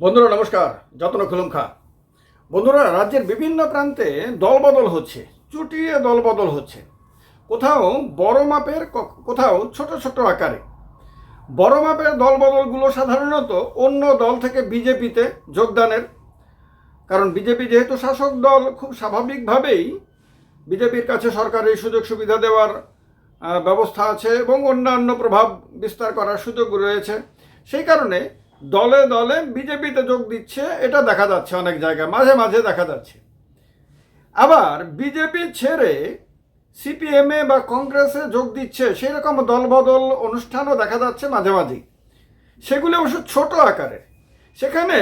বন্ধুরা, নমস্কার। যত্ন খুলুম খা বন্ধুরা, রাজ্যের বিভিন্ন প্রান্তে দলবদল হচ্ছে, চুটিয়ে দলবদল হচ্ছে। কোথাও বড় মাপের কোথাও ছোট ছোট আকারে। বড় মাপের দলবদলগুলো সাধারণত অন্য দল থেকে বিজেপিতে যোগদানের। কারণ বিজেপি যেহেতু শাসক দল, খুব স্বাভাবিকভাবেই বিজেপির কাছে সরকারের সুযোগ সুবিধা দেওয়ার ব্যবস্থা আছে এবং অন্যান্য প্রভাব বিস্তার করার সুযোগ রয়েছে। সেই কারণে দলে দলে বিজেপিতে যোগ দিচ্ছে, এটা দেখা যাচ্ছে অনেক জায়গায়, মাঝে মাঝে দেখা যাচ্ছে। আবার বিজেপি ছেড়ে সিপিএমএ বা কংগ্রেসে যোগ দিচ্ছে সেই রকম দলবদল অনুষ্ঠানও দেখা যাচ্ছে মাঝে মাঝেই। সেগুলি অবশ্য ছোট আকারের। সেখানে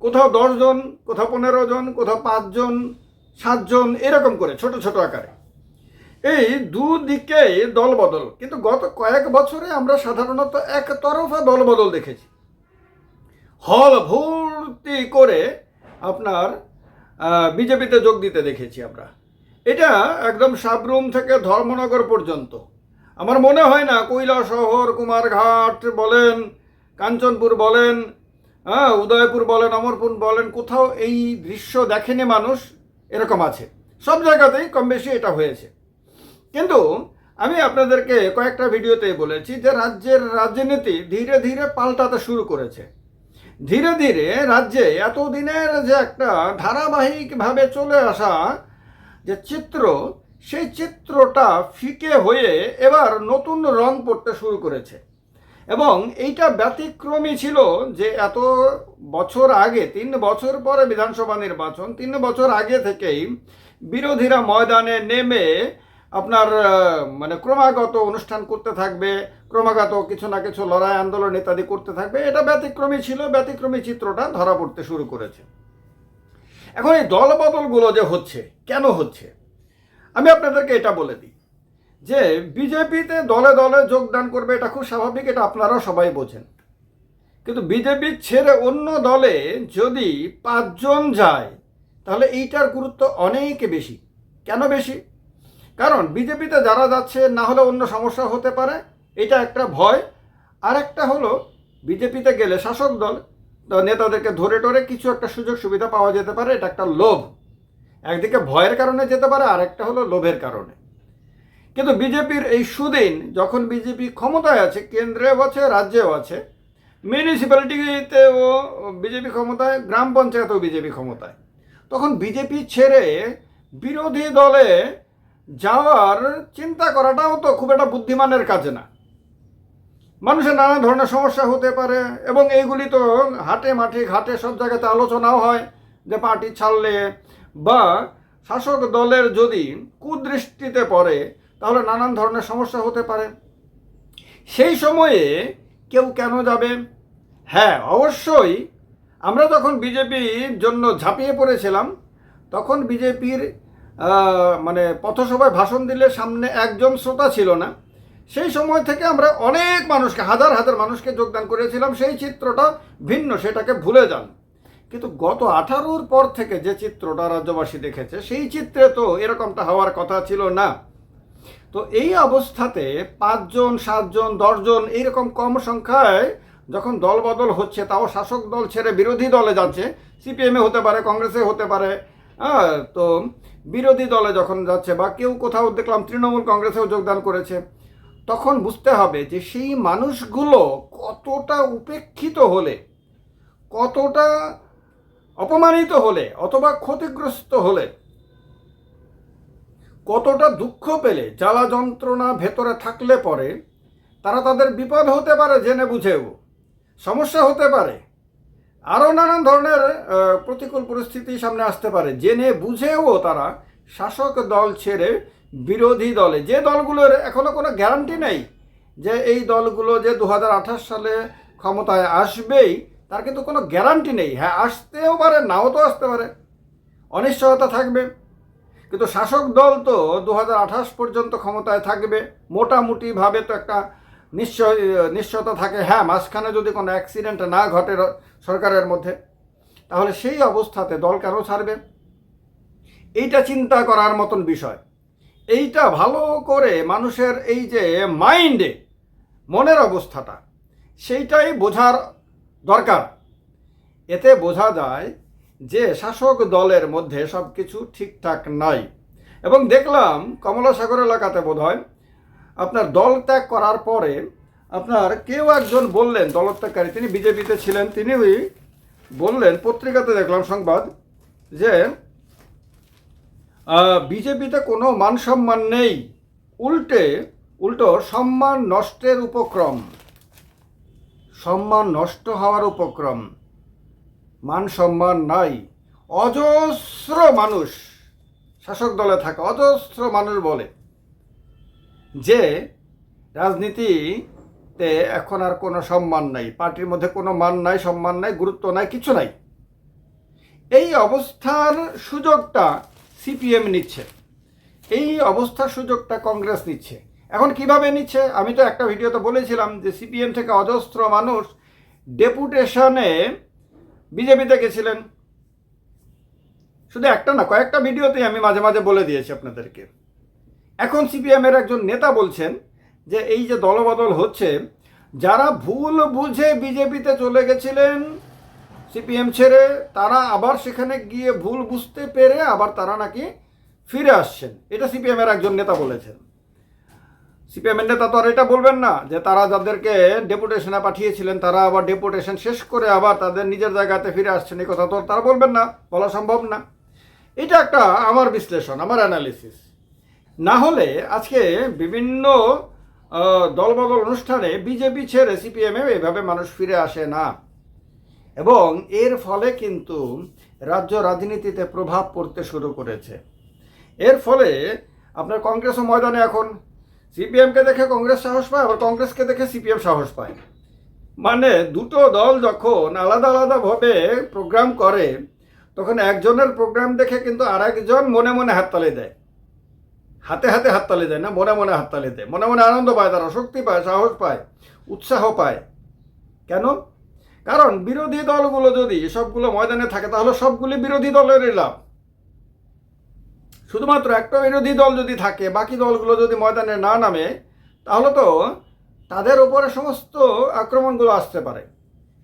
কোথাও দশজন কোথাও পনেরো জন, কোথাও পাঁচজন সাতজন এরকম করে ছোট ছোট আকারে। এই দুদিকে দলবদল। কিন্তু গত কয়েক বছরে আমরা সাধারণত একতরফা দলবদল দেখেছি। হল ভর্তি করে আপনার বিজেপিতে যোগ দিতে দেখেছি আমরা। এটা একদম সাবরুম থেকে ধর্মনগর পর্যন্ত। আমার মনে হয় না কৈলা শহর, কুমারঘাট বলেন, কাঞ্চনপুর বলেন হ্যাঁ উদয়পুর বলেন, অমরপুর বলেন, কোথাও এই দৃশ্য দেখেনি মানুষ, এরকম আছে। সব জায়গাতেই কম বেশি এটা হয়েছে। কিন্তু আমি আপনাদেরকে কয়েকটা ভিডিওতে বলেছি যে রাজ্যের রাজনীতি ধীরে ধীরে পাল্টাতে শুরু করেছে। ধীরে ধীরে রাজ্যে এতদিনের যে একটা ধারাবাহিকভাবে চলে আসা যে চিত্র, সেই চিত্রটা ফিকে হয়ে এবার নতুন রং পড়তে শুরু করেছে। এবং এইটা ব্যতিক্রমী ছিল যে এত বছর আগে, তিন বছর পরে বিধানসভা নির্বাচন, তিন বছর আগে থেকেই বিরোধীরা ময়দানে নেমে আপনার মানে ক্রমাগত অনুষ্ঠান করতে থাকবে ক্রমাগত কিছু না কিছু লড়াই, আন্দোলন ইত্যাদি করতে থাকবে। এটা ব্যতিক্রমী ছিল, ব্যতিক্রমী চিত্রটা ধরা পড়তে শুরু করেছে। এখন এই দলবদলগুলো যে হচ্ছে, কেন হচ্ছে? আমি আপনাদেরকে এটা বলে দিই যে বিজেপিতে দলে দলে যোগদান করবে, এটা খুব স্বাভাবিক, এটা আপনারাও সবাই বোঝেন। কিন্তু বিজেপি ছেড়ে অন্য দলে যদি পাঁচজন যায়, তাহলে এইটার গুরুত্ব অনেক বেশি। কেন বেশি? কারণ বিজেপিতে যারা যাচ্ছে, না হলে অন্য সমস্যা হতে পারে। এটা একটা ভয়। আর একটা হলো, বিজেপিতে গেলে শাসক দল নেতাদেরকে ধরে টরে কিছু একটা সুযোগ সুবিধা পাওয়া যেতে পারে, এটা একটা লোভ। একদিকে ভয়ের কারণে যেতে পারে আর একটা হলো লোভের কারণে। কিন্তু বিজেপির এই সুদিন, যখন বিজেপি ক্ষমতায় আছে, কেন্দ্রেও আছে, রাজ্যেও আছে মিউনিসিপ্যালিটিতেও বিজেপি ক্ষমতায়, গ্রাম পঞ্চায়েতেও বিজেপি ক্ষমতায়। তখন বিজেপি ছেড়ে বিরোধী দলে যাওয়ার চিন্তা করাটাও তো খুব একটা বুদ্ধিমানের কাজ না। মানুষের নানা ধরনের সমস্যা হতে পারে এবং এইগুলি তো হাটে মাঠে ঘাটে সব জায়গাতে আলোচনাও হয় যে পার্টি ছাড়লে বা শাসক দলের যদি কুদৃষ্টিতে পড়ে, তাহলে নানান ধরনের সমস্যা হতে পারে। সেই সময়ে কেউ কেন যাবে? হ্যাঁ অবশ্যই। আমরা যখন বিজেপির জন্য ঝাঁপিয়ে পড়েছিলাম, তখন বিজেপির মানে পথসভায় ভাষণ দিলে সামনে একজন শ্রোতা ছিল না। সেই সময় থেকে আমরা অনেক মানুষকে, হাজার হাজার মানুষকে যোগদান করেছিলাম। সেই চিত্রটা ভিন্ন, সেটাকে ভুলে যান। কিন্তু গত আঠারোর পর থেকে যে চিত্রটা রাজ্যবাসী দেখেছে, সেই চিত্রে তো এরকমটা হওয়ার কথা ছিল না। তো এই অবস্থাতে পাঁচজন, সাতজন, দশজন এইরকম কম সংখ্যায় যখন দলবদল হচ্ছে, তাও শাসক দল ছেড়ে বিরোধী দলে যাচ্ছে, সিপিএমে হতে পারে, কংগ্রেসে হতে পারে হ্যাঁ তো বিরোধী দলে যখন যাচ্ছে বা কেউ কোথাও দেখলাম, তৃণমূল কংগ্রেসেও যোগদান করেছে। তখন বুঝতে হবে যে সেই মানুষগুলো কতটা উপেক্ষিত হলে, কতটা অপমানিত হলে অথবা ক্ষতিগ্রস্ত হলে, কতটা দুঃখ পেলে জ্বালা যন্ত্রণা ভেতরে থাকলে পরে তারা তাদের বিপদ হতে পারে জেনে বুঝেও, সমস্যা হতে পারে। আরও নানান ধরনের প্রতিকূল পরিস্থিতি সামনে আসতে পারে। জেনে বুঝেও তারা শাসক দল ছেড়ে বিরোধী দলে। যে দলগুলোর এখনও কোনো গ্যারান্টি নেই যে এই দলগুলো যে দু হাজার আঠাশ সালে ক্ষমতায় আসবেই, তার কিন্তু কোনো গ্যারান্টি নেই। হ্যাঁ আসতেও পারে, নাও তো আসতে পারে। অনিশ্চয়তা থাকবে। কিন্তু শাসক দল তো দু হাজার আঠাশ পর্যন্ত ক্ষমতায় থাকবে। মোটামুটিভাবে তো একটা নিশ্চয়, নিশ্চয়তা থাকে। হ্যাঁ মাঝখানে যদি কোনো অ্যাক্সিডেন্ট না ঘটে সরকারের মধ্যে, তাহলে সেই অবস্থাতে দল কেন ছাড়বে? এইটা চিন্তা করার মতন বিষয়। এইটা ভালো করে মানুষের এই যে মাইন্ডে মনের অবস্থাটা, সেইটাই বোঝার দরকার। এতে বোঝা যায় যে শাসক দলের মধ্যে সব কিছু ঠিকঠাক নাই। এবং দেখলাম কমলাসাগর এলাকাতে বোধ হয় আপনার দল ত্যাগ করার পরে আপনার কেউ একজন বললেন, দলত্যাগকারী, তিনি বিজেপিতে ছিলেন তিনি বললেন, পত্রিকাতে দেখলাম সংবাদ যে বিজেপিতে কোনো মান সম্মান নেই। উল্টে, উল্টো, সম্মান নষ্টের উপক্রম। সম্মান নষ্ট হওয়ার উপক্রম। মান সম্মান নাই। অজস্র মানুষ শাসক দলে থাকা, অজস্র মানুষ বলে, যে রাজনীতিতে এখন আর কোনো সম্মান নাই। পার্টির মধ্যে কোনো মান নাই, সম্মান নাই, গুরুত্ব নাই, কিছু নাই। এই অবস্থার সুযোগটা সিপিএম নিচ্ছে। এই অবস্থার সুযোগটা কংগ্রেস নিচ্ছে। এখন কীভাবে নিচ্ছে? আমি তো একটা ভিডিওতে বলেছিলাম যে সিপিএম থেকে অজস্র মানুষ ডেপুটেশনে বিজেপিতে গেছিলেন। শুধু একটা না, কয়েকটা ভিডিওতেই আমি মাঝে মাঝে বলে দিয়েছি আপনাদেরকে। এখন সিপিএমের একজন নেতা বলছেন যে এই যে দলবদল হচ্ছে, যারা ভুল বুঝে বিজেপিতে চলে গেছিলেন সিপিএম ছেড়ে তারা আবার সেখানে গিয়ে ভুল বুঝতে পেরে আবার তারা নাকি ফিরে আসছেন। এটা সিপিএমের একজন নেতা বলেছেন। সিপিএমের নেতা তো আর এটা বলবেন না যে তারা যাদেরকে ডেপুটেশনে পাঠিয়েছিলেন, তারা আবার ডেপুটেশন শেষ করে আবার তাদের নিজের জায়গাতে ফিরে আসছেন এই কথা তো তারা বলবেন না, বলা সম্ভব না। এটা একটা আমার বিশ্লেষণ, আমার অ্যানালিসিস না হলে আজকে বিভিন্ন দলবদল অনুষ্ঠানে বিজেপি ছেড়ে সিপিএমে এভাবে মানুষ ফিরে আসে না। এবং এর ফলে কিন্তু রাজ্য রাজনীতিতে প্রভাব পড়তে শুরু করেছে। এর ফলে আপনার কংগ্রেসও ময়দানে এখন। সিপিএমকে দেখে কংগ্রেস সাহস পায়, আবার কংগ্রেসকে দেখে সিপিএম সাহস পায়। মানে দুটো দল যখন আলাদা আলাদাভাবে প্রোগ্রাম করে, তখন একজনের প্রোগ্রাম দেখে কিন্তু আরেকজন মনে মনে হাততালি দেয়। হাতে হাতে হাততালি দেয় না, মনে মনে হাততালি দেয়। মনে মনে আনন্দ পায়, তারা শক্তি পায়, সাহস পায়, উৎসাহ পায়। কেন? কারণ বিরোধী দলগুলো যদি সবগুলো ময়দানে থাকে, তাহলে সবগুলি বিরোধী দলেরই লাভ। শুধুমাত্র একটা বিরোধী দল যদি থাকে, বাকি দলগুলো যদি ময়দানে না নামে, তাহলে তো তাদের উপরে সমস্ত আক্রমণগুলো আসতে পারে।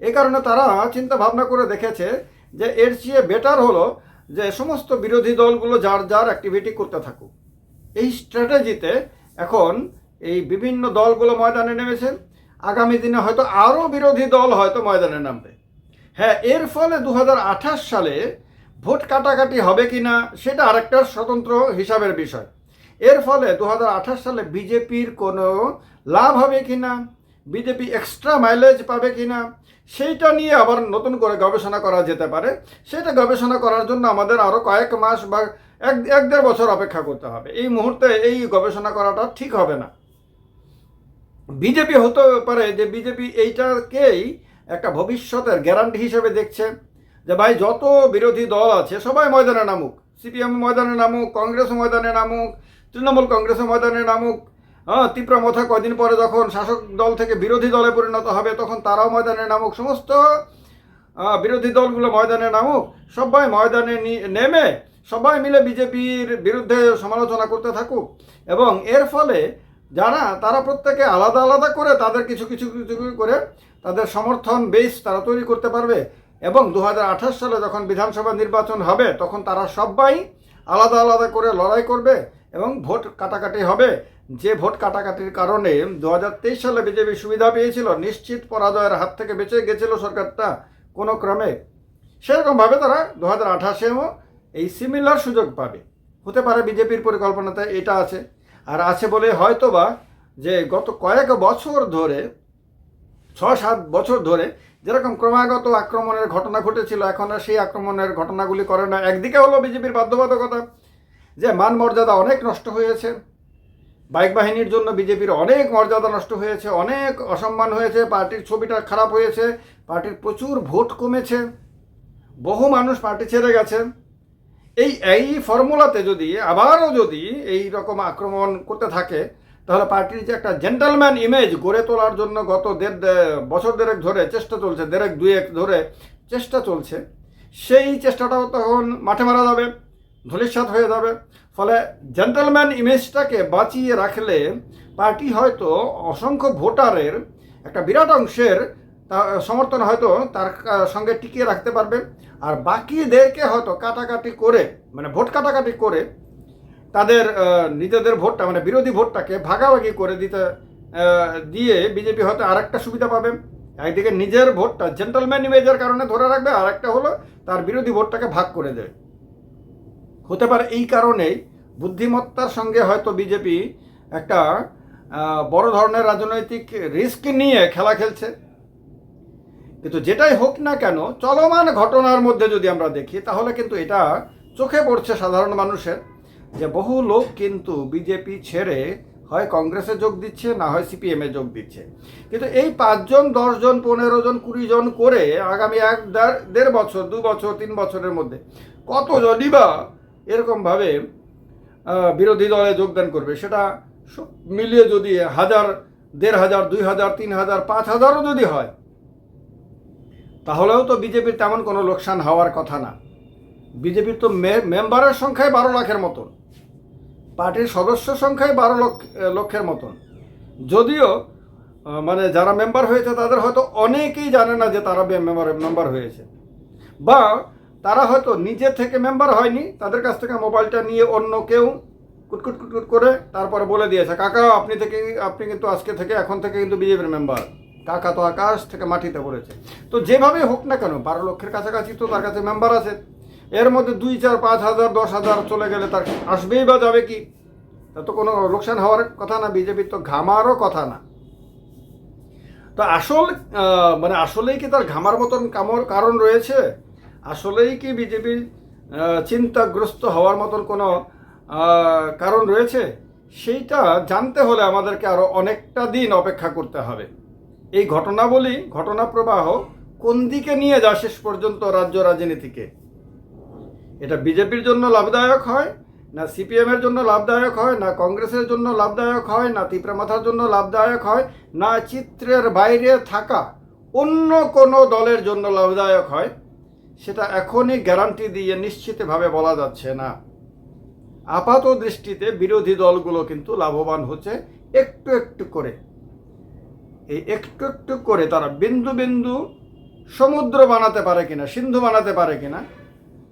এই কারণে তারা চিন্তা ভাবনা করে দেখেছে যে এর চেয়ে বেটার হলো যে সমস্ত বিরোধী দলগুলো যার যার অ্যাক্টিভিটি করতে থাকুক। এই স্ট্র্যাটেজিতে এখন এই বিভিন্ন দলগুলো ময়দানে নেমেছে। আগামী দিনে হয়তো আরও বিরোধী দল হয়তো ময়দানে নামবে। হ্যাঁ এর ফলে দু হাজার আঠাশ সালে ভোট কাটাকাটি হবে কি না সেটা আরেকটা স্বতন্ত্র হিসাবের বিষয়। এর ফলে দু হাজার আঠাশ সালে বিজেপির কোনো লাভ হবে কি না বিজেপি এক্সট্রা মাইলেজ পাবে কি না সেইটা নিয়ে আবার নতুন করে গবেষণা করা যেতে পারে। সেটা গবেষণা করার জন্য আমাদের আরও কয়েক মাস বা এক এক দেড় বছর অপেক্ষা করতে হবে। এই মুহূর্তে এই গবেষণা করাটা ঠিক হবে না। বিজেপি হতে পারে যে বিজেপি এইটাকেই একটা ভবিষ্যতের গ্যারান্টি হিসেবে দেখছে। যে ভাই, যত বিরোধী দল আছে, সবাই ময়দানে নামুক। সিপিএম ময়দানে নামুক, কংগ্রেস ময়দানে নামুক, তৃণমূল কংগ্রেস ময়দানে নামুক হ্যাঁ তীব্রমথা কদিন পরে যখন শাসক দল থেকে বিরোধী দলে পরিণত হবে, তখন তারাও ময়দানে নামুক। সমস্ত বিরোধী দলগুলো ময়দানে নামুক। সবাই ময়দানে নেমে সবাই মিলে বিজেপির বিরুদ্ধে সমালোচনা করতে থাকুক। এবং এর ফলে যারা তারা প্রত্যেকে আলাদা আলাদা করে তাদের কিছু কিছু কিছু করে তাদের সমর্থন বেস তারা তৈরি করতে পারবে। এবং দু হাজার আঠাশ সালে যখন বিধানসভা নির্বাচন হবে, তখন তারা সবাই আলাদা আলাদা করে লড়াই করবে এবং ভোট কাটাকাটি হবে। যে ভোট কাটাকাটির কারণে দু হাজার তেইশ সালে বিজেপি সুবিধা পেয়েছিল, নিশ্চিত পরাজয়ের হাত থেকে বেঁচে গেছিল সরকারটা কোনো ক্রমে। সেরকমভাবে তারা দু হাজার আঠাশেও এই সিমিলার সুযোগ পাবে। হতে পারে বিজেপির পরিকল্পনাতে এটা আছে। আর আছে বলে হয়তোবা যে গত কয়েক বছর ধরে ছ সাত বছর ধরে যেরকম ক্রমাগত আক্রমণের ঘটনা ঘটেছিল, এখন আর সেই আক্রমণের ঘটনাগুলি করে না। একদিকে হলো বিজেপির বাধ্যবাধকতা, যে মান মর্যাদা অনেক নষ্ট হয়েছে। বাইক বাহিনীর জন্য বিজেপির অনেক মর্যাদা নষ্ট হয়েছে, অনেক অসম্মান হয়েছে, পার্টির ছবিটা খারাপ হয়েছে, পার্টির প্রচুর ভোট কমেছে, বহু মানুষ পার্টি ছেড়ে গেছে। এই এই ফর্মুলাতে যদি, আবারও যদি এই রকম আক্রমণ করতে থাকে, তাহলে পার্টির যে একটা জেন্টালম্যান ইমেজ গড়ে তোলার জন্য গত দেড় বছর দেড়েক ধরে চেষ্টা চলছে, দেড়েক, দুয়েক ধরে চেষ্টা চলছে, সেই চেষ্টাটাও তখন মাঠে মারা যাবে, ধূলিসাৎ হয়ে যাবে। ফলে জেন্টালম্যান ইমেজটাকে বাঁচিয়ে রাখলে পার্টি হয়তো অসংখ্য ভোটারের একটা বিরাট অংশের সমর্থন হয়তো তার সঙ্গে টিকিয়ে রাখতে পারবে। আর বাকিদেরকে হয়তো কাটাকাটি করে মানে ভোট কাটাকাটি করে তাদের নিজেদের ভোটটা মানে বিরোধী ভোটটাকে ভাগাভাগি করে দিতে দিয়ে বিজেপি হয়তো আরেকটা সুবিধা পাবে। একদিকে নিজের ভোটটা জেন্টলম্যান ইমেজের কারণে ধরে রাখবে আর একটা হলো তার বিরোধী ভোটটাকে ভাগ করে দেবে। হতে পারে এই কারণেই বুদ্ধিমত্তার সঙ্গে হয়তো বিজেপি একটা বড় ধরনের রাজনৈতিক রিস্ক নিয়ে খেলা খেলছে। কিন্তু যেটাই হোক না কেন, চলমান ঘটনার মধ্যে যদি আমরা দেখি, তাহলে কিন্তু এটা চোখে পড়ছে সাধারণ মানুষের যে বহু লোক কিন্তু বিজেপি ছেড়ে হয় কংগ্রেসে যোগ দিচ্ছে, না হয় সিপিএমে যোগ দিচ্ছে। কিন্তু এই পাঁচজন, দশজন, পনেরো জন, কুড়ি জন করে আগামী এক দেড় বছর, দু বছর, তিন বছরের মধ্যে কত কতজনই বা এরকমভাবে বিরোধী দলে যোগদান করবে, সেটা মিলিয়ে যদি হাজার, দেড় হাজার, দুই হাজার, তিন হাজার, পাঁচ হাজারও যদি হয় তাহলেও তো বিজেপির তেমন কোনো লোকসান হওয়ার কথা না। বিজেপির তো মেম্বারের সংখ্যায় বারো লাখের মতন। পার্টির সদস্য সংখ্যায় বারো লক্ষ লক্ষের মতন। যদিও মানে যারা মেম্বার হয়েছে তাদের হয়তো অনেকেই জানে না যে তারা মেম্বার মেম্বার হয়েছে। বা তারা হয়তো নিজে থেকে মেম্বার হয়নি, তাদের কাছ থেকে মোবাইলটা নিয়ে অন্য কেউ কুটকুট কুটকুট করে তারপরে বলে দিয়েছে, কাকা, আপনি থেকে আপনি কিন্তু আজকে থেকে এখন থেকে কিন্তু বিজেপির মেম্বার। কাকা তো আকাশ থেকে মাটিতে পড়েছে। তো যেভাবে হোক না কেন, বারো লক্ষের কাছাকাছি তো তার কাছে মেম্বার আছে। এর মধ্যে দুই চার পাঁচ হাজার, দশ হাজার চলে গেলে তার আসবেই বা যাবে কি? তা তো কোনো লোকসান হওয়ার কথা না বিজেপির তো ঘামারও কথা না। তো আসল মানে আসলেই কি তার ঘামার মতন কামর কারণ রয়েছে? আসলেই কি বিজেপির চিন্তাগ্রস্ত হওয়ার মতন কোনো কারণ রয়েছে? সেইটা জানতে হলে আমাদেরকে আরও অনেকটা দিন অপেক্ষা করতে হবে। এই ঘটনাবলী, ঘটনা প্রবাহ কোন দিকে নিয়ে যা শেষ পর্যন্ত রাজ্য রাজনীতিকে? এটা বিজেপির জন্য লাভদায়ক হয়, না সিপিএম এর জন্য লাভদায়ক হয়, না কংগ্রেসের জন্য লাভদায়ক হয়, না তিপ্রামাথার জন্য লাভদায়ক হয়, না চিত্রের বাইরে থাকা অন্য কোনো দলের জন্য লাভদায়ক হয়, সেটা এখনই গ্যারান্টি দিয়ে নিশ্চিতভাবে বলা যাচ্ছে না। আপাত দৃষ্টিতে বিরোধী দলগুলো কিন্তু লাভবান হচ্ছে একটু একটু করে। এই একটু একটু করে তারা বিন্দু বিন্দু সমুদ্র বানাতে পারে কিনা, সিন্ধু বানাতে পারে কিনা,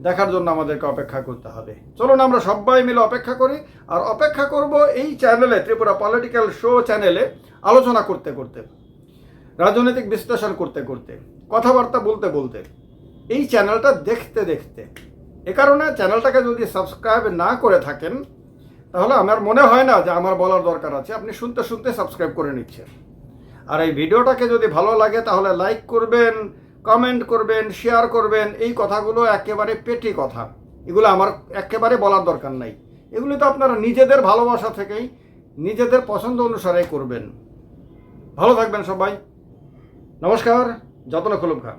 দেখার জন্য আমাদেরকে অপেক্ষা করতে হবে। চলুন আমরা সবাই মিলে অপেক্ষা করি, আর অপেক্ষা করব এই চ্যানেলে, ত্রিপুরা পলিটিক্যাল শো চ্যানেলে আলোচনা করতে করতে, রাজনৈতিক বিশ্লেষণ করতে করতে, কথাবার্তা বলতে বলতে। এই চ্যানেলটা দেখতে দেখতে, এ কারণে চ্যানেলটাকে যদি সাবস্ক্রাইব না করে থাকেন, তাহলে আমার মনে হয় না যে আমার বলার দরকার আছে। আপনি শুনতে শুনতে সাবস্ক্রাইব করে নিচ্ছেন। আর এই ভিডিওটাকে যদি ভালো লাগে তাহলে লাইক করবেন, কমেন্ট করবেন, শেয়ার করবেন। এই কথাগুলো একেবারে পেটি কথা। এগুলো আমার একেবারে বলার দরকার নাই। এগুলি তো আপনারা নিজেদের ভালোবাসা থেকেই নিজেদের পছন্দ অনুসারে করবেন। ভালো থাকবেন সবাই। নমস্কার, যত্ন খুলুম খা